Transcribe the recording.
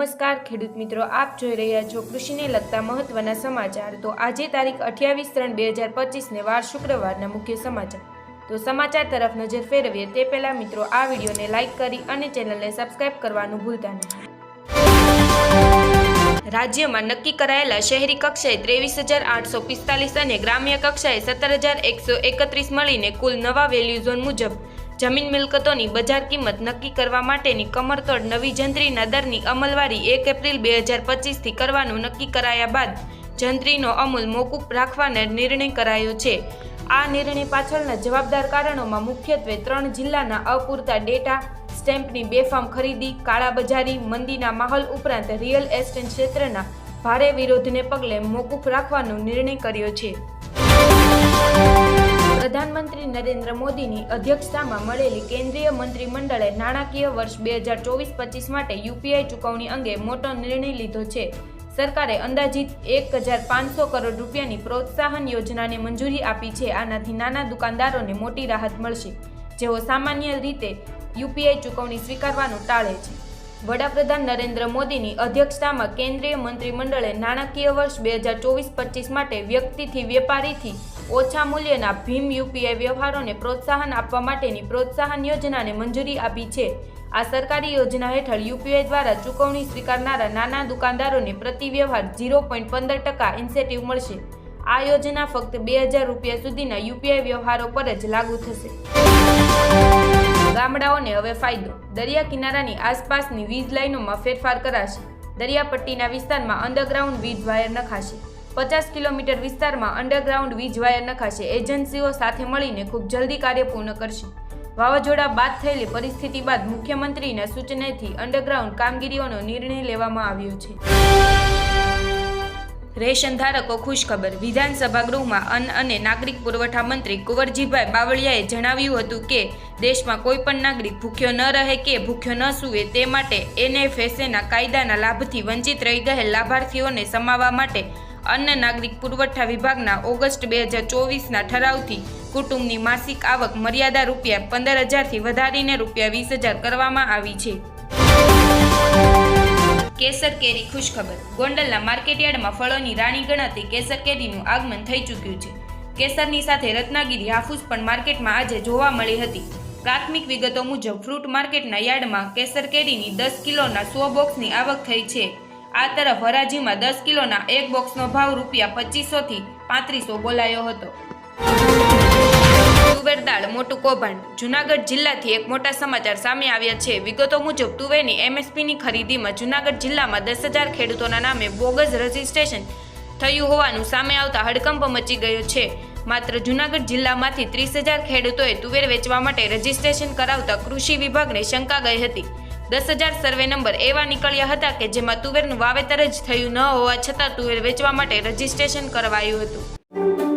નમસ્કાર, ખેડૂત મિત્રો, આપ જોઈ રહ્યા છો કૃષિને લગતા મહત્વના સમાચાર. તો આજે તારીખ અઠ્યાવીસ ત્રણ બે હજાર પચીસને વાર શુક્રવારના મુખ્ય સમાચાર. તો સમાચાર તરફ નજર ફેરવીએ તે પહેલા મિત્રો, આ વિડીયોને લાઇક કરી અને ચેનલને સબસ્ક્રાઇબ કરવાનું ભૂલતા નહીં. રાજ્યમાં નક્કી કરાયેલા શહેરી કક્ષાએ ત્રેવીસ હજાર આઠસો પિસ્તાલીસ અને ગ્રામ્ય કક્ષાએ સત્તર હજાર એકસો એકત્રીસ મળીને કુલ નવા વેલ્યુ ઝોન મુજબ જમીન મિલકતોની બજાર કિંમત નક્કી કરવા માટેની કમરતોડ નવી જંત્રીના દરની અમલવારી એક એપ્રિલ બે હજાર પચીસથી કરવાનું નક્કી કરાયા બાદ જંત્રીનો અમલ મોકૂફ રાખવાનો નિર્ણય કરાયો છે. આ નિર્ણય પાછળના જવાબદાર કારણોમાં મુખ્યત્વે ત્રણ જિલ્લાના અપૂરતા ડેટા, સ્ટેમ્પની બેફામ ખરીદી, કાળાબજારી, મંદીના માહોલ ઉપરાંત રિયલ એસ્ટેટ ક્ષેત્રના ભારે વિરોધને પગલે મોકૂફ રાખવાનો નિર્ણય કર્યો છે. પ્રધાનમંત્રી નરેન્દ્ર મોદીની અધ્યક્ષતામાં મળેલી કેન્દ્રીય મંત્રીમંડળે નાણાકીય વર્ષ બે હજાર ચોવીસ પચીસ માટે યુપીઆઈ ચૂકવણી અંગે મોટો નિર્ણય લીધો છે. સરકારે અંદાજિત એક હજાર પાંચસો કરોડ રૂપિયાની પ્રોત્સાહન યોજનાને મંજૂરી આપી છે. આનાથી નાના દુકાનદારોને મોટી રાહત મળશે, જેઓ સામાન્ય રીતે યુપીઆઈ ચૂકવણી સ્વીકારવાનું ટાળે છે. વડાપ્રધાન નરેન્દ્ર મોદીની અધ્યક્ષતામાં કેન્દ્રીય મંત્રીમંડળે નાણાકીય વર્ષ બે હજાર ચોવીસ પચીસ માટે વ્યક્તિથી વેપારીથી ઓછા મૂલ્યના ભીમ યુપીઆઈ વ્યવહારોને પ્રોત્સાહન આપવા માટેની પ્રોત્સાહન યોજનાને મંજૂરી આપી છે. આ સરકારી યોજના હેઠળ યુપીઆઈ દ્વારા ચૂકવણી સ્વીકારનારા નાના દુકાનદારોને પ્રતિ વ્યવહાર ઝીરો પોઈન્ટ પંદર ટકા ઇન્સેન્ટિવ મળશે. આ યોજના ફક્ત બે હજાર રૂપિયા સુધીના યુપીઆઈ વ્યવહારો પર જ લાગુ થશે. ગામડાઓને હવે ફાયદો. દરિયા કિનારાની આસપાસની વીજ લાઇનોમાં ફેરફાર કરાશે. દરિયાપટ્ટીના વિસ્તારમાં અંડરગ્રાઉન્ડ વીજ વાયર નખાશે. પચાસ કિલોમીટર વિસ્તારમાં અંડરગ્રાઉન્ડ વીજ વાયર નખાશે. એજન્સીઓ સાથે મળીને ખૂબ જલ્દી કાર્ય પૂર્ણ કરશે. વાવાઝોડા બાદ થયેલી પરિસ્થિતિ બાદ મુખ્યમંત્રીના સૂચનાથી અંડરગ્રાઉન્ડ કામગીરીઓનો નિર્ણય લેવામાં આવ્યો છે. રેશન ધારકો ખુશખબર વિધાનસભા ગૃહમાં અન્ન અને નાગરિક પુરવઠા મંત્રી કુંવરજીભાઈ બાવળિયાએ જણાવ્યું હતું કે, દેશમાં કોઈ પણ નાગરિક ભૂખ્યો ન રહે કે ભૂખ્યો ન સૂવે તે માટે એનએફએસએના કાયદાના લાભથી વંચિત રહી ગયેલ લાભાર્થીઓને સમાવવા માટે અન્ન નાગરિક પુરવઠા વિભાગના ઓગસ્ટ બે હજાર ચોવીસના ઠરાવથી કુટુંબની માસિક આવક મર્યાદા રૂપિયા પંદર હજારથી વધારીને રૂપિયા વીસ હજાર કરવામાં આવી છે. કેસર કેરી ખુશખબર. ગોંડલના માર્કેટયાર્ડમાં ફળોની રાણી ગણાતી કેસર કેરીનું આગમન થઈ ચૂક્યું છે. કેસરની સાથે રત્નાગીરી હાફૂસ પણ માર્કેટમાં આજે જોવા મળી હતી. પ્રાથમિક વિગતો મુજબ, ફ્રૂટ માર્કેટના યાર્ડમાં કેસર કેરીની દસ કિલોના સો બોક્સની આવક થઈ છે. આ તરફ હરાજીમાં દસ કિલોના એક બોક્સનો ભાવ રૂપિયા પચીસોથી પાંત્રીસો બોલાયો હતો. મોટું કૌભાંડ. જુનાગઢ જિલ્લાથી એક મોટા સમાચાર સામે આવ્યા છે. વિગતો મુજબ, તુવેરની એમએસપીની ખરીદીમાં જુનાગઢ જિલ્લામાં દસ હજાર ખેડૂતોના નામે બોગસ રજીસ્ટ્રેશન થયું હોવાનું સામે આવતા હડકંપ મચી ગયો છે. માત્ર જુનાગઢ જિલ્લામાંથી ત્રીસ હજાર ખેડૂતોએ તુવેર વેચવા માટે રજીસ્ટ્રેશન કરાવતા કૃષિ વિભાગને શંકા ગઈ હતી. દસ હજાર સર્વે નંબર એવા નીકળ્યા હતા કે જેમાં તુવેરનું વાવેતર જ થયું ન હોવા છતાં તુવેર વેચવા માટે રજીસ્ટ્રેશન કરવાયું હતું.